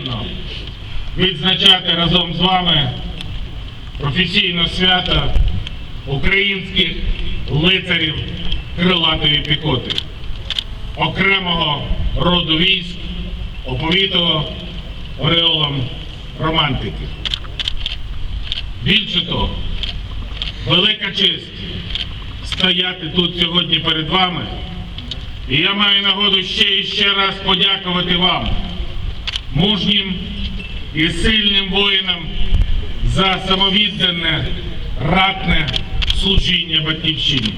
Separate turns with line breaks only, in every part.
приємно відзначати разом з вами професійне свято українських лицарів крилатої піхоти, окремого роду військ, оповітого ореолом романтики. Більше того, велика честь стояти тут сьогодні перед вами. І я маю нагоду ще і ще раз подякувати вам, мужнім і сильним воїнам, за самовіддане, ратне служіння батьківщині.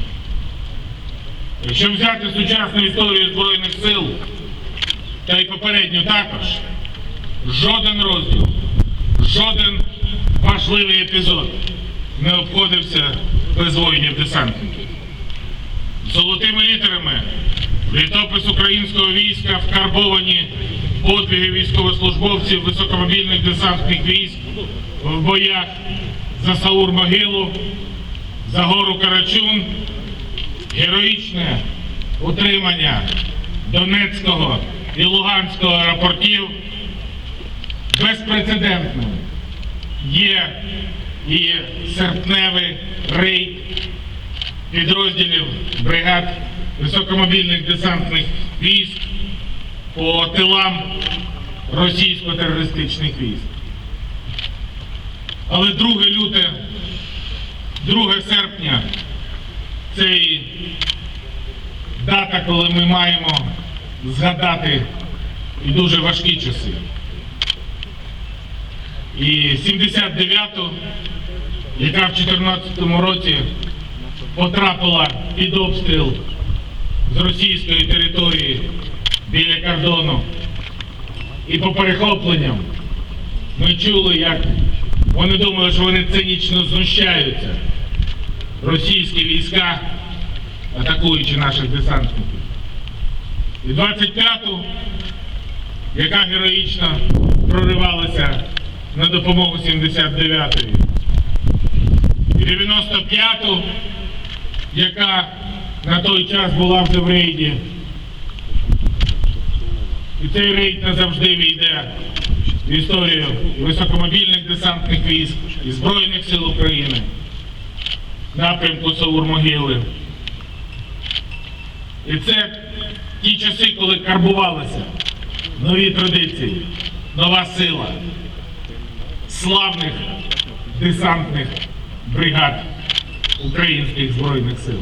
Якщо взяти сучасну історію Збройних сил, та й попередню також, жоден розділ, жоден важливий епізод не обходився без воїнів-десантників. Золотими літерами літопис українського війська вкарбовані подвиги військовослужбовців високомобільних десантних військ в боях за Саур-Могилу, за гору Карачун, героїчне утримання Донецького і Луганського аеропортів. Безпрецедентним є і серпневий рейд підрозділів бригад високомобільних десантних військ по тилам російсько-терористичних військ. Але 2 люте, 2 серпня це і дата, коли ми маємо згадати і дуже важкі часи. І 79-ту, яка в 2014 році потрапила під обстріл з російської території біля кордону. І по перехопленням ми чули, як вони думали, що вони цинічно знущаються. Російські війська, атакуючи наших десантників. І 25-ту, яка героїчно проривалася на допомогу 79-ї. І 95-ту, яка на той час була вже в рейді. І цей рейд назавжди війде в історію високомобільних десантних військ і Збройних сил України, напрямку Саур-Могили. І це ті часи, коли карбувалися нові традиції, нова сила славних десантних бригад українських Збройних сил.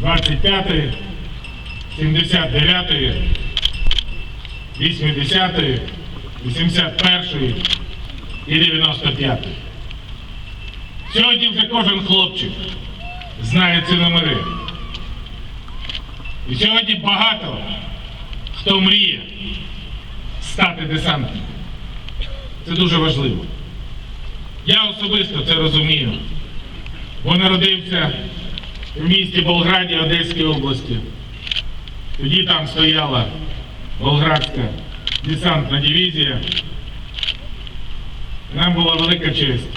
25-ї, 79-ї, 80-ї, 81-ї і 95-ї. Сьогодні вже кожен хлопчик знає ці номери. І сьогодні багато хто мріє стати десантником. Це дуже важливо. Я особисто це розумію, бо народився в місті Болграді Одеської області. Тоді там стояла Болградська десантна дивізія. Нам була велика честь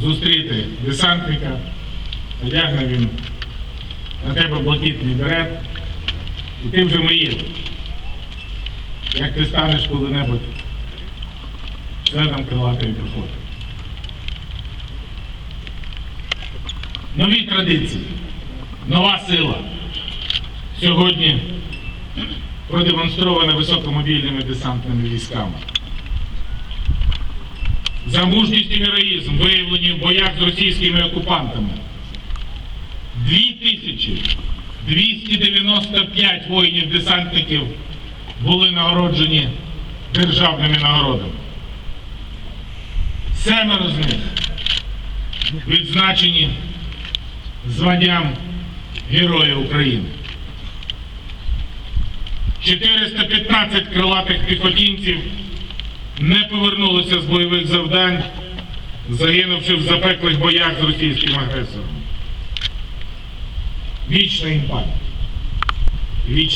зустріти десантника, одягне він на тебе блакитний берет, і ти вже мрієш, як ти станеш коли-небудь членом крилатої піхоти. Нові традиції, нова сила. Сьогодні продемонстрована високомобільними десантними військами. За мужність і героїзм, виявлені в боях з російськими окупантами. 2295 воїнів-десантників були нагороджені державними нагородами. Семеро з них відзначені званням Героя України. 415 крилатих піхотінців не повернулися з бойових завдань, загинувши в запеклих боях з російським агресором. Вічна. Вічна